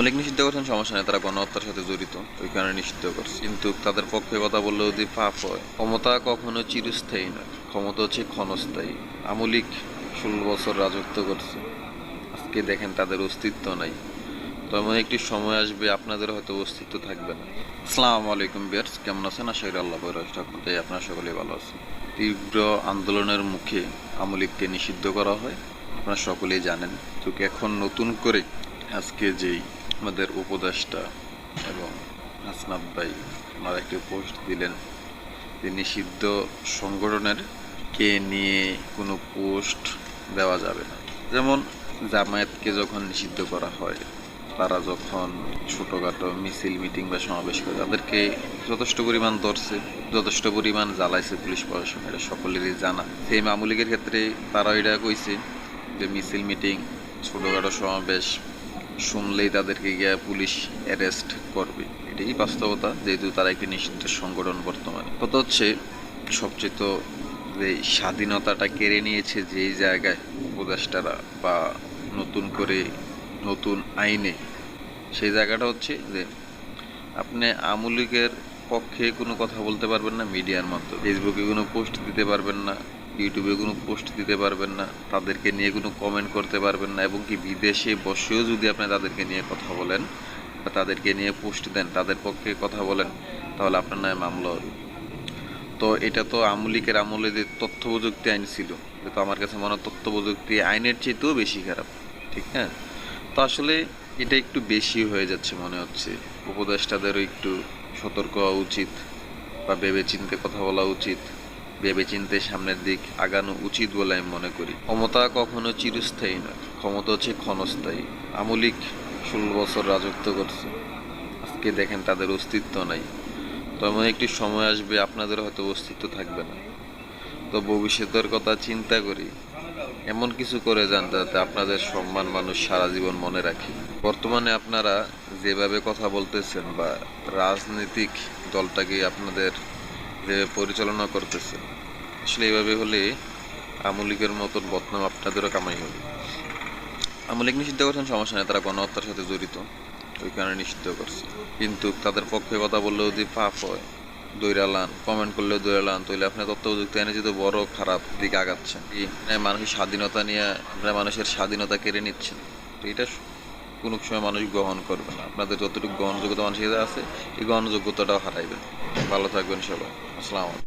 মৌলিক নিষিদ্ধ করছেন, সমস্যা নেই, তারা গণহত্যার সাথে জড়িত ওই কারণে নিষিদ্ধ করছে। কিন্তু তাদের পক্ষে কথা বললে যদি পাপ হয়, ক্ষমতা কখনো চিরস্থায়ী নয়, ক্ষমতা হচ্ছে ক্ষণস্থায়ী। আমলিক ষোলো বছর রাজত্ব করছে, আজকে দেখেন তাদের অস্তিত্ব নাই। তো এমন একটি সময় আসবে, আপনাদের হয়তো অস্তিত্ব থাকবে না। আসসালামু আলাইকুম বিয়ার্স কেমন আছেন? আশা করি আল্লাহ ঠাকুরতাই আপনারা সকলেই ভালো আছেন। তীব্র আন্দোলনের মুখে আমলিককে নিষিদ্ধ করা হয়, আপনারা সকলেই জানেন। তো এখন নতুন করে আজকে যেই আমাদের উপদেষ্টা এবং হাসনাব ভাই, ওনারা একটি পোস্ট দিলেন যে নিষিদ্ধ সংগঠনের কে নিয়ে কোনো পোস্ট দেওয়া যাবে না। যেমন জামায়াতকে যখন নিষিদ্ধ করা হয়, তারা যখন ছোটোখাটো মিছিল, মিটিং বা সমাবেশ করে, তাদেরকে যথেষ্ট পরিমাণ ধরছে, যথেষ্ট পরিমাণ জ্বালাইছে পুলিশ প্রশাসন, এটা সকলেরই জানা। সেই মামুলিকের ক্ষেত্রে তারা এটা কইছে যে মিছিল, মিটিং, ছোটোখাটো সমাবেশ শুনলেই তাদেরকে গিয়ে পুলিশ অ্যারেস্ট করবে। এটাই বাস্তবতা, যেহেতু তারা একটি নিষিদ্ধ সংগঠন বর্তমানে। কত হচ্ছে, সবচেয়ে তো যে স্বাধীনতাটা কেড়ে নিয়েছে যেই জায়গায় উপদেষ্টারা বা নতুন করে নতুন আইনে, সেই জায়গাটা হচ্ছে যে, আপনি আমুলিকের পক্ষে কোনো কথা বলতে পারবেন না, মিডিয়ার মাধ্যমে। ফেসবুকে কোনো পোস্ট দিতে পারবেন না। ইউটিউবে কোনো পোস্ট দিতে পারবেন না, তাদেরকে নিয়ে কোনো কমেন্ট করতে পারবেন না, এবং কি বিদেশে বসেও যদি আপনি তাদেরকে নিয়ে কথা বলেন বা তাদেরকে নিয়ে পোস্ট দেন, তাদের পক্ষে কথা বলেন, তাহলে আপনার নামে মামলা হবে। তো এটা তো আমলিকের আমলে যে তথ্য প্রযুক্তি আইন ছিল তো আমার কাছে মনে হয় তথ্য প্রযুক্তি আইনের চেয়েতেও বেশি খারাপ, ঠিক না? তো আসলে এটা একটু বেশি হয়ে যাচ্ছে মনে হচ্ছে। উপদেষ্টাদেরও একটু সতর্ক হওয়া উচিত বা ভেবে চিনতে কথা বলা উচিত। ভেবে চিনতে সামনের দিক আগানো উচিত বলে আমি মনে করি। ক্ষমতা কখনো চিরস্থায়ী নয়, ক্ষমতা হচ্ছে ক্ষণস্থায়ী। আমলিক ষোলো বছর রাজত্ব করছে। আজকে দেখেন তাদের অস্তিত্ব নাই। তো এমন একটি সময় আসবে, আপনাদের হয়তো অস্তিত্ব থাকবে না। তো ভবিষ্যতের কথা চিন্তা করি। এমন কিছু করে যান যাতে আপনাদের সম্মান মানুষ সারা জীবন মনে রাখে। বর্তমানে আপনারা যেভাবে কথা বলতেছেন বা রাজনৈতিক দলটাকে আপনাদের পরিচালনা করতেছে। আসলে এইভাবে হলে আমলিকের মতন বদনাম আপনাদেরও কামাই হবে। আমলিক নিষিদ্ধ করছেন, সমস্যা নেই, তারা গণহত্যার সাথে জড়িত। ওই কারণে নিষিদ্ধ করছে। কিন্তু তাদের পক্ষে কথা বললেও যদি পাপ হয়, দৈরালান কমেন্ট করলেও দৈরালান, তাহলে আপনার তথ্য প্রযুক্তি আইনে যেহেতু বড় খারাপ দিকে আগাচ্ছেন। মানে মানুষের স্বাধীনতা নিয়ে, আপনারা মানুষের স্বাধীনতা কেড়ে নিচ্ছেন। তো এটা কোনো সময় মানুষ গ্রহণ করবে না। আপনাদের যতটুকু গ্রহণযোগ্যতা মানুষের আছে, এই গ্রহণযোগ্যতাটাও হারাইবেন। ভালো থাকবেন সবাই। আসসালামু